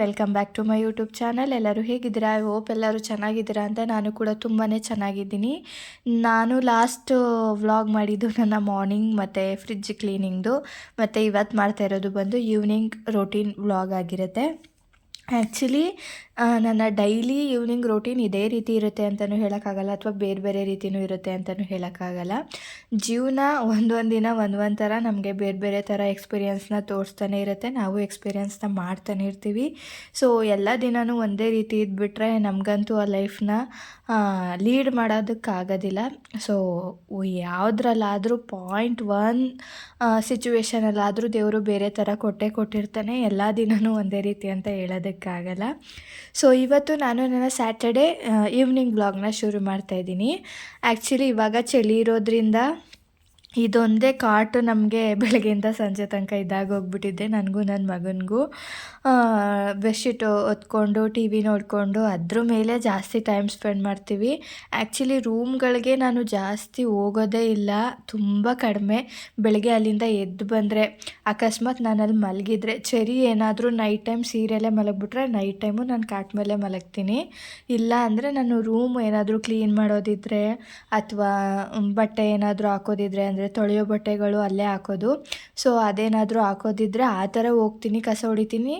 Welcome back to my YouTube channel ಎಲ್ಲರೂ ಹೇಗಿದ್ದೀರಾ? I hope ಎಲ್ಲರೂ ಚೆನ್ನಾಗಿದ್ದೀರಾ ಅಂತ ನಾನು ಕೂಡ ತುಂಬಾ ಚೆನ್ನಾಗಿದ್ದೀನಿ. ನಾನು ಲಾಸ್ಟ್ ವ್ಲಾಗ್ ಮಾಡಿದ್ದು ನನ್ನ ಮಾರ್ನಿಂಗ್ ಮತ್ತು ಫ್ರಿಡ್ಜ್ ಕ್ಲೀನಿಂಗ್ದು ಮತ್ತು ಇವತ್ತು ಮಾಡ್ತಾ ಇರೋದು ಬಂದು ಈವ್ನಿಂಗ್ ರೊಟೀನ್ ವ್ಲಾಗ್ ಆಗಿರುತ್ತೆ. ಆ್ಯಕ್ಚುಲಿ ನನ್ನ ಡೈಲಿ ಈವ್ನಿಂಗ್ ರೊಟೀನ್ ಇದೇ ರೀತಿ ಇರುತ್ತೆ ಅಂತಲೂ ಹೇಳೋಕ್ಕಾಗಲ್ಲ, ಅಥವಾ ಬೇರೆ ಬೇರೆ ರೀತಿಯೂ ಇರುತ್ತೆ ಅಂತಲೂ ಹೇಳೋಕ್ಕಾಗಲ್ಲ. ಜೀವನ ಒಂದೊಂದು ದಿನ ಒಂದೊಂದು ಥರ ನಮಗೆ ಬೇರೆ ಬೇರೆ ಥರ ಎಕ್ಸ್ಪೀರಿಯನ್ಸ್ನ ತೋರಿಸ್ತಾನೆ ಇರುತ್ತೆ, ನಾವು ಎಕ್ಸ್ಪೀರಿಯನ್ಸ್ನ ಮಾಡ್ತಾನೆ ಇರ್ತೀವಿ. ಸೊ ಎಲ್ಲ ದಿನವೂ ಒಂದೇ ರೀತಿ ಇದ್ಬಿಟ್ರೆ ನಮಗಂತೂ ಆ ಲೈಫ್ನ ಲೀಡ್ ಮಾಡೋದಕ್ಕಾಗೋದಿಲ್ಲ. ಸೊ ಯಾವುದ್ರಲ್ಲಾದರೂ ಪಾಯಿಂಟ್ ಒನ್ ಸಿಚುವೇಶನಲ್ಲಾದರೂ ದೇವರು ಬೇರೆ ಥರ ಕೊಟ್ಟೆ ಕೊಟ್ಟಿರ್ತಾನೆ, ಎಲ್ಲ ದಿನವೂ ಒಂದೇ ರೀತಿ ಅಂತ ಹೇಳೋದಕ್ಕಾಗಲ್ಲ ಸೊ ಇವತ್ತು ನಾನು ನನ್ನ ಸ್ಯಾಟರ್ಡೇ ಈವ್ನಿಂಗ್ ಬ್ಲಾಗ್ನ ಶುರು ಮಾಡ್ತಾಯಿದ್ದೀನಿ ಆ್ಯಕ್ಚುಲಿ ಇವಾಗ ಚಳಿ ಇರೋದ್ರಿಂದ ಇದೊಂದೇ ಕಾಟು ನಮಗೆ ಬೆಳಗ್ಗೆಯಿಂದ ಸಂಜೆ ತನಕ ಇದಾಗೋಗ್ಬಿಟ್ಟಿದ್ದೆ ನನಗೂ ನನ್ನ ಮಗನಿಗೂ. ಬೆಡ್ಶೀಟು ಹೊತ್ಕೊಂಡು ಟಿ ವಿ ನೋಡಿಕೊಂಡು, ಅದ್ರ ಮೇಲೆ ಜಾಸ್ತಿ ಟೈಮ್ ಸ್ಪೆಂಡ್ ಮಾಡ್ತೀವಿ. ಆ್ಯಕ್ಚುಲಿ ರೂಮ್ಗಳಿಗೆ ನಾನು ಜಾಸ್ತಿ ಹೋಗೋದೇ ಇಲ್ಲ, ತುಂಬ ಕಡಿಮೆ. ಬೆಳಗ್ಗೆ ಅಲ್ಲಿಂದ ಎದ್ದು ಬಂದರೆ, ಅಕಸ್ಮಾತ್ ನಾನು ಅಲ್ಲಿ ಮಲಗಿದ್ರೆ, ಚರಿ ಏನಾದರೂ ನೈಟ್ ಟೈಮ್ ಸೀರಿಯಲ್ಲೇ ಮಲಗಿಬಿಟ್ರೆ ನೈಟ್ ಟೈಮು ನಾನು ಕಾಟ್ ಮೇಲೆ ಮಲಗ್ತೀನಿ. ಇಲ್ಲ ಅಂದರೆ ನಾನು ರೂಮ್ ಏನಾದರೂ ಕ್ಲೀನ್ ಮಾಡೋದಿದ್ರೆ, ಅಥವಾ, ಬಟ್ಟೆ ಏನಾದರೂ ಹಾಕೋದಿದ್ರೆ ಅಂದರೆ ತೊಳೆಯೋ ಬಟ್ಟೆಗಳು ಅಲ್ಲೇ ಹಾಕೋದು. ಸೊ ಅದೇನಾದರೂ ಹಾಕೋದಿದ್ರೆ ಆ ಥರ ಹೋಗ್ತೀನಿ, ಕಸ ಹೊಡಿತೀನಿ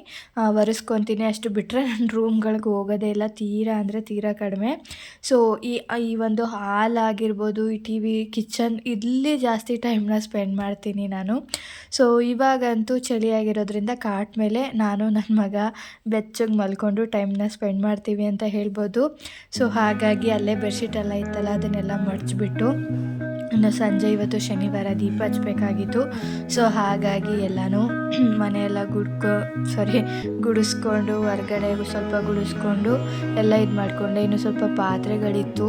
ಒರೆಸ್ಕೊತೀನಿ. ಅಷ್ಟು ಬಿಟ್ಟರೆ ನನ್ನ ರೂಮ್ಗಳಿಗೆ ಹೋಗೋದೇ ಇಲ್ಲ. ತೀರಾ ಅಂದರೆ ತೀರಾ ಕಡಿಮೆ. ಸೊ ಈ ಈ ಒಂದು ಹಾಲ್ ಆಗಿರ್ಬೋದು, ಈ ಟಿ ವಿ, ಕಿಚನ್ ಇಲ್ಲಿ ಜಾಸ್ತಿ ಟೈಮ್ನ ಸ್ಪೆಂಡ್ ಮಾಡ್ತೀನಿ ನಾನು. ಸೊ ಇವಾಗಂತೂ ಚಳಿಯಾಗಿರೋದ್ರಿಂದ ಕಾಟ್ ಮೇಲೆ ನಾನು ನನ್ನ ಮಗ ಬೆಚ್ಚಗೆ ಮಲ್ಕೊಂಡು ಟೈಮ್ನ ಸ್ಪೆಂಡ್ ಮಾಡ್ತೀವಿ ಅಂತ ಹೇಳ್ಬೋದು. ಸೊ ಹಾಗಾಗಿ ಅಲ್ಲೇ ಬೆಡ್ಶೀಟ್ ಎಲ್ಲ ಇತ್ತಲ್ಲ, ಅದನ್ನೆಲ್ಲ ಮಡಚಿಬಿಟ್ಟು ಇನ್ನು ಸಂಜೆ ಇವತ್ತು ಶನಿವಾರ ದೀಪ ಹಚ್ಚಬೇಕಾಗಿತ್ತು ಸೊ ಹಾಗಾಗಿ ಎಲ್ಲನೂ ಮನೆಯೆಲ್ಲ ಗುಡ್ಕೊ ಸಾರಿ ಗುಡಿಸ್ಕೊಂಡು, ಹೊರ್ಗಡೆ ಸ್ವಲ್ಪ ಗುಡಿಸ್ಕೊಂಡು ಎಲ್ಲ ಇದು ಮಾಡಿಕೊಂಡೆ. ಇನ್ನು ಸ್ವಲ್ಪ ಪಾತ್ರೆಗಳಿತ್ತು.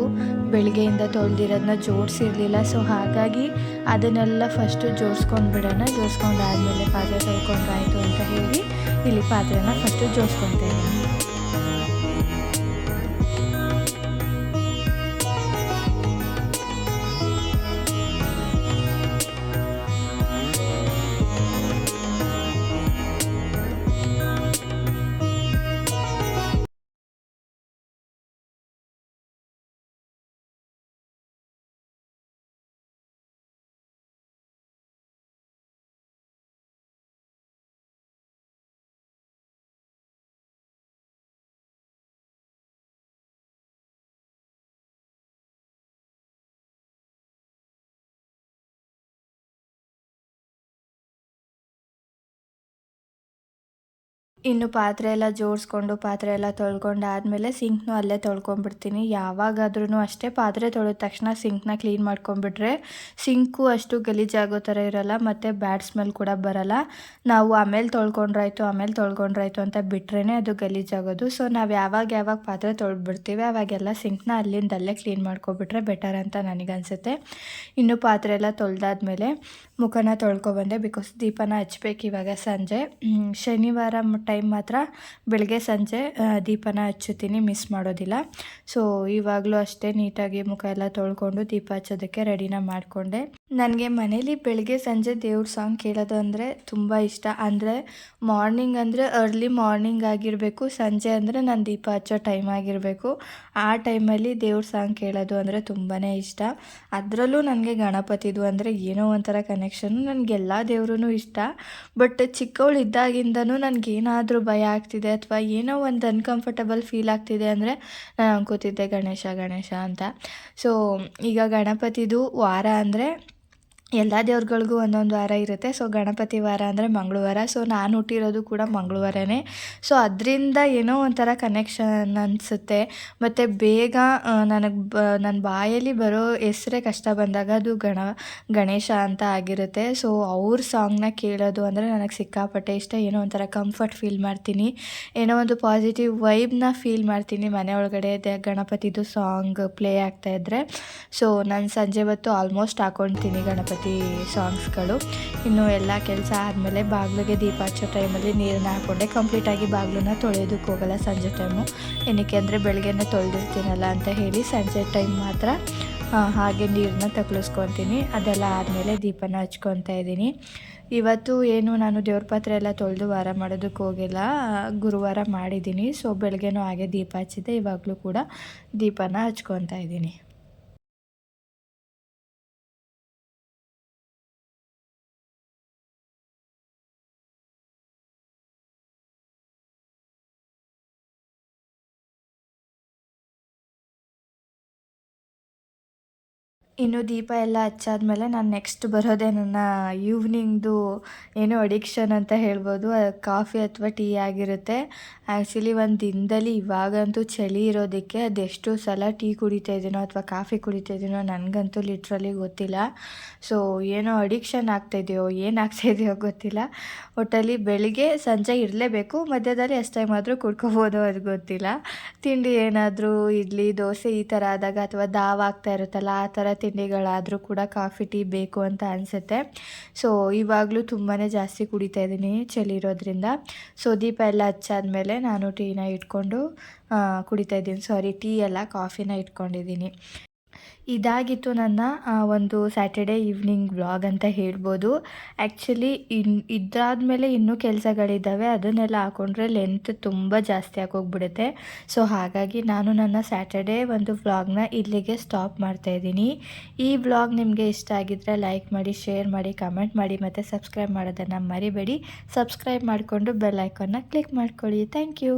ಬೆಳಗ್ಗೆಯಿಂದ ತೊಳೆದಿರೋದನ್ನ ಜೋಡಿಸಿರಲಿಲ್ಲ. ಸೊ ಹಾಗಾಗಿ ಅದನ್ನೆಲ್ಲ ಫಸ್ಟು ಜೋಡಿಸ್ಕೊಂಡು ಬಿಡೋಣ. ಜೋಡಿಸ್ಕೊಂಡು ಆದಮೇಲೆ ಪಾತ್ರೆ ತೊಳ್ಕೊಂಡ್ರಾಯಿತು ಅಂತ ಹೇಳಿ ಇಲ್ಲಿ ಪಾತ್ರೆನ ಫಸ್ಟು ಜೋಡಿಸ್ಕೊತಾ ಇನ್ನು ಪಾತ್ರೆ ಎಲ್ಲ ಜೋಡಿಸ್ಕೊಂಡು, ಪಾತ್ರೆ ಎಲ್ಲ ತೊಳ್ಕೊಂಡು ಆದಮೇಲೆ ಸಿಂಕ್ನು ಅಲ್ಲೇ ತೊಳ್ಕೊಂಡ್ಬಿಡ್ತೀನಿ. ಯಾವಾಗಾದ್ರೂ ಅಷ್ಟೇ ಪಾತ್ರೆ ತೊಳೆದ ತಕ್ಷಣ ಸಿಂಕ್ನ ಕ್ಲೀನ್ ಮಾಡ್ಕೊಂಬಿಟ್ರೆ ಸಿಂಕು ಅಷ್ಟು ಗಲೀಜಾಗೋ ಥರ ಇರೋಲ್ಲ, ಮತ್ತು ಬ್ಯಾಡ್ ಸ್ಮೆಲ್ ಕೂಡ ಬರೋಲ್ಲ. ನಾವು ಆಮೇಲೆ ತೊಳ್ಕೊಂಡ್ರಾಯ್ತು ಆಮೇಲೆ ತೊಳ್ಕೊಂಡ್ರಾಯ್ತು ಅಂತ ಬಿಟ್ರೇ ಅದು ಗಲೀಜಾಗೋದು ಸೊ ನಾವು ಯಾವಾಗ ಯಾವಾಗ ಪಾತ್ರೆ ತೊಳೆದ್ಬಿಡ್ತೀವಿ ಆವಾಗೆಲ್ಲ ಸಿಂಕ್ನ ಅಲ್ಲಿಂದಲ್ಲೇ ಕ್ಲೀನ್ ಮಾಡ್ಕೊಬಿಟ್ರೆ ಬೆಟರ್ ಅಂತ ನನಗನ್ಸುತ್ತೆ. ಇನ್ನು ಪಾತ್ರೆ ಎಲ್ಲ ತೊಳೆದಾದ್ಮೇಲೆ ಮುಖನ ತೊಳ್ಕೊಬಂದೆ, ಬಿಕಾಸ್ ದೀಪನ ಹಚ್ಬೇಕು ಇವಾಗ ಸಂಜೆ. ಶನಿವಾರ ಟೈಮ್ ಮಾತ್ರ ಬೆಳಗ್ಗೆ ಸಂಜೆ ದೀಪನ ಹಚ್ಚುತ್ತೀನಿ ಮಿಸ್ ಮಾಡೋದಿಲ್ಲ. ಸೊ ಇವಾಗಲೂ ಅಷ್ಟೇ ನೀಟಾಗಿ ಮುಖ ಎಲ್ಲ ತೊಳ್ಕೊಂಡು ದೀಪ ಹಚ್ಚೋದಕ್ಕೆ ರೆಡಿನ ಮಾಡಿಕೊಂಡೆ. ನನಗೆ ಮನೇಲಿ ಬೆಳಗ್ಗೆ ಸಂಜೆ ದೇವ್ರ ಸಾಂಗ್ ಕೇಳೋದು ಅಂದರೆ ತುಂಬ ಇಷ್ಟ. ಅಂದರೆ ಮಾರ್ನಿಂಗ್ ಅಂದರೆ ಅರ್ಲಿ ಮಾರ್ನಿಂಗ್ ಆಗಿರಬೇಕು, ಸಂಜೆ ಅಂದರೆ ನಾನು ದೀಪ ಹಚ್ಚೋ ಟೈಮ್ ಆಗಿರಬೇಕು. ಆ ಟೈಮಲ್ಲಿ ದೇವ್ರ ಸಾಂಗ್ ಕೇಳೋದು ಅಂದರೆ ತುಂಬಾ ಇಷ್ಟ. ಅದರಲ್ಲೂ ನನಗೆ ಗಣಪತಿದು ಅಂದರೆ ಏನೋ ಒಂಥರ ಕನೆಕ್ಷನು ನನಗೆಲ್ಲ ದೇವ್ರೂ ಇಷ್ಟ. ಬಟ್ ಚಿಕ್ಕವಳು ಇದ್ದಾಗಿಂದನೂ ನನಗೇನಾದರೂ ಭಯ ಆಗ್ತಿದೆ ಅಥವಾ ಏನೋ ಒಂದು ಅನ್ಕಂಫರ್ಟಬಲ್ ಫೀಲ್ ಆಗ್ತಿದೆ ಅಂದರೆ ನಾನು ಅನ್ಕೋತಿದ್ದೆ ಗಣೇಶ ಗಣೇಶ ಅಂತ. ಸೊ ಈಗ ಗಣಪತಿದು ವಾರ ಅಂದರೆ ಎಲ್ಲ ದೇವ್ರುಗಳಿಗೂ ಒಂದೊಂದು ವಾರ ಇರುತ್ತೆ. ಸೊ ಗಣಪತಿ ವಾರ ಅಂದರೆ ಮಂಗಳವಾರ. ಸೊ ನಾನು ಹುಟ್ಟಿರೋದು ಕೂಡ ಮಂಗಳವಾರನೇ. ಸೊ ಅದರಿಂದ ಏನೋ ಒಂಥರ ಕನೆಕ್ಷನ್ ಅನಿಸುತ್ತೆ. ಮತ್ತು ಬೇಗ ನನಗೆ ಬ ನನ್ನ ಬಾಯಲ್ಲಿ ಬರೋ ಹೆಸರೇ ಕಷ್ಟ ಬಂದಾಗ ಅದು ಗಣ, ಗಣೇಶ ಅಂತ ಆಗಿರುತ್ತೆ. ಸೊ ಅವ್ರ ಸಾಂಗ್ನ ಕೇಳೋದು ಅಂದರೆ ನನಗೆ ಸಿಕ್ಕಾಪಟ್ಟೆ ಇಷ್ಟ. ಏನೋ ಒಂಥರ ಕಂಫರ್ಟ್ ಫೀಲ್ ಮಾಡ್ತೀನಿ. ಏನೋ ಒಂದು ಪಾಸಿಟಿವ್ ವೈಬ್ನ ಫೀಲ್ ಮಾಡ್ತೀನಿ ಮನೆ ಒಳಗಡೆ ಗಣಪತಿದು ಸಾಂಗ್ ಪ್ಲೇ ಆಗ್ತಾಯಿದ್ರೆ ಸೊ ನಾನು ಸಂಜೆ ಹೊತ್ತು ಆಲ್ಮೋಸ್ಟ್ ಹಾಕೊಳ್ತೀನಿ ಗಣಪತಿ. ಗಣಪತಿ ಸಾಂಗ್ಸ್ಗಳು. ಇನ್ನು ಎಲ್ಲ ಕೆಲಸ ಆದಮೇಲೆ ಬಾಗಿಲಿಗೆ ದೀಪ ಹಚ್ಚೋ ಟೈಮಲ್ಲಿ ನೀರನ್ನ ಹಾಕ್ಕೊಂಡೆ ಕಂಪ್ಲೀಟಾಗಿ ಬಾಗಿಲನ್ನ ತೊಳೆಯೋದಕ್ಕೆ ಹೋಗಲ್ಲ ಸಂಜೆ ಟೈಮು ಏನಕ್ಕೆ ಅಂದರೆ ಬೆಳಗ್ಗೆನೇ ತೊಳೆದಿರ್ತೀನಲ್ಲ ಅಂತ ಹೇಳಿ ಸಂಜೆ ಟೈಮ್ ಮಾತ್ರ ಹಾಗೆ ನೀರನ್ನ ತಕ್ಳಿಸ್ಕೊತೀನಿ ಅದೆಲ್ಲ ಆದಮೇಲೆ ದೀಪನ ಹಚ್ಕೊತಾ ಇದ್ದೀನಿ. ಇವತ್ತು ಏನು ನಾನು ದೇವ್ರ ಪಾತ್ರೆ ಎಲ್ಲ ತೊಳೆದು ವಾರ ಮಾಡೋದಕ್ಕೆ ಹೋಗಿಲ್ಲ. ಗುರುವಾರ ಮಾಡಿದ್ದೀನಿ. ಸೊ ಬೆಳಗ್ಗೆನೂ ಹಾಗೆ ದೀಪ ಹಚ್ಚಿದೆ ಇವಾಗಲೂ ಕೂಡ ದೀಪನ ಹಚ್ಕೊತಾ ಇದ್ದೀನಿ. ಇನ್ನು ದೀಪ ಎಲ್ಲ ಹಚ್ಚಾದ್ಮೇಲೆ ನಾನು ನೆಕ್ಸ್ಟ್ ಬರೋದೇ ನನ್ನ ಈವ್ನಿಂಗ್ದು ಏನು ಅಡಿಕ್ಷನ್ ಅಂತ ಹೇಳ್ಬೋದು. ಕಾಫಿ ಅಥವಾ ಟೀ ಆಗಿರುತ್ತೆ. ಆ್ಯಕ್ಚುಲಿ ಒಂದು ದಿನದಲ್ಲಿ ಇವಾಗಂತೂ ಚಳಿ ಇರೋದಕ್ಕೆ ಅದೆಷ್ಟು ಸಲ ಟೀ ಕುಡಿತಾ ಇದ್ದೀನೋ ಅಥವಾ ಕಾಫಿ ಕುಡಿತಾ ಇದ್ದೀನೋ ನನಗಂತೂ ಲಿಟ್ರಲಿ ಗೊತ್ತಿಲ್ಲ. ಸೊ ಏನೋ ಅಡಿಕ್ಷನ್ ಆಗ್ತಾಯಿದೆಯೋ ಏನು ಆಗ್ತಾಯಿದೆಯೋ ಗೊತ್ತಿಲ್ಲ. ಒಟ್ಟಲ್ಲಿ ಬೆಳಿಗ್ಗೆ ಸಂಜೆ ಇರಲೇಬೇಕು, ಮಧ್ಯದಲ್ಲಿ ಎಷ್ಟು ಟೈಮ್ ಆದರೂ ಕುಡ್ಕೋಬೋದು ಅದು ಗೊತ್ತಿಲ್ಲ. ತಿಂಡಿ ಏನಾದರೂ, ಇಡ್ಲಿ, ದೋಸೆ ಈ ಥರ ಆದಾಗ ಅಥವಾ ದಾವ್ ಆಗ್ತಾ ಇರುತ್ತಲ್ಲ, ಆ ಥರ ತಿಂಡಿಗಳಾದರೂ ಕೂಡ ಕಾಫಿ, ಟೀ ಬೇಕು ಅಂತ ಅನಿಸುತ್ತೆ. ಸೊ ಇವಾಗಲೂ ತುಂಬಾ ಜಾಸ್ತಿ ಕುಡಿತಾ ಇದ್ದೀನಿ ಚಳಿ ಇರೋದ್ರಿಂದ. ಸೊ ದೀಪ ಎಲ್ಲ ಹಚ್ಚಾದ್ಮೇಲೆ ನಾನು ಟೀನ ಇಟ್ಕೊಂಡು ಕುಡಿತಾ ಇದ್ದೀನಿ. ಸಾರಿ ಟೀ ಎಲ್ಲ ಕಾಫಿನ ಇಟ್ಕೊಂಡಿದ್ದೀನಿ. ಇದಾಗಿತ್ತು ನನ್ನ ಒಂದು ಸ್ಯಾಟರ್ಡೇ ಈವ್ನಿಂಗ್ ವ್ಲಾಗ್ ಅಂತ ಹೇಳ್ಬೋದು. ಆ್ಯಕ್ಚುಲಿ ಇನ್ ಇದಾದಮೇಲೆ ಇನ್ನೂ ಕೆಲಸಗಳಿದ್ದಾವೆ. ಅದನ್ನೆಲ್ಲ ಹಾಕೊಂಡ್ರೆ ಲೆಂತ್ ತುಂಬ ಜಾಸ್ತಿ ಆಗೋಗ್ಬಿಡುತ್ತೆ. ಸೊ ಹಾಗಾಗಿ ನಾನು ನನ್ನ ಸ್ಯಾಟರ್ಡೇ ಒಂದು ವ್ಲಾಗ್ನ ಇಲ್ಲಿಗೆ ಸ್ಟಾಪ್ ಮಾಡ್ತಾಯಿದ್ದೀನಿ ಈ ವ್ಲಾಗ್ ನಿಮಗೆ ಇಷ್ಟ ಆಗಿದ್ದರೆ ಲೈಕ್ ಮಾಡಿ ಶೇರ್ ಮಾಡಿ ಕಮೆಂಟ್ ಮಾಡಿ, ಮತ್ತು ಸಬ್ಸ್ಕ್ರೈಬ್ ಮಾಡೋದನ್ನು ಮರಿಬೇಡಿ. ಸಬ್ಸ್ಕ್ರೈಬ್ ಮಾಡಿಕೊಂಡು ಬೆಲ್ ಐಕಾನ್ನ ಕ್ಲಿಕ್ ಮಾಡ್ಕೊಳ್ಳಿ. Thank you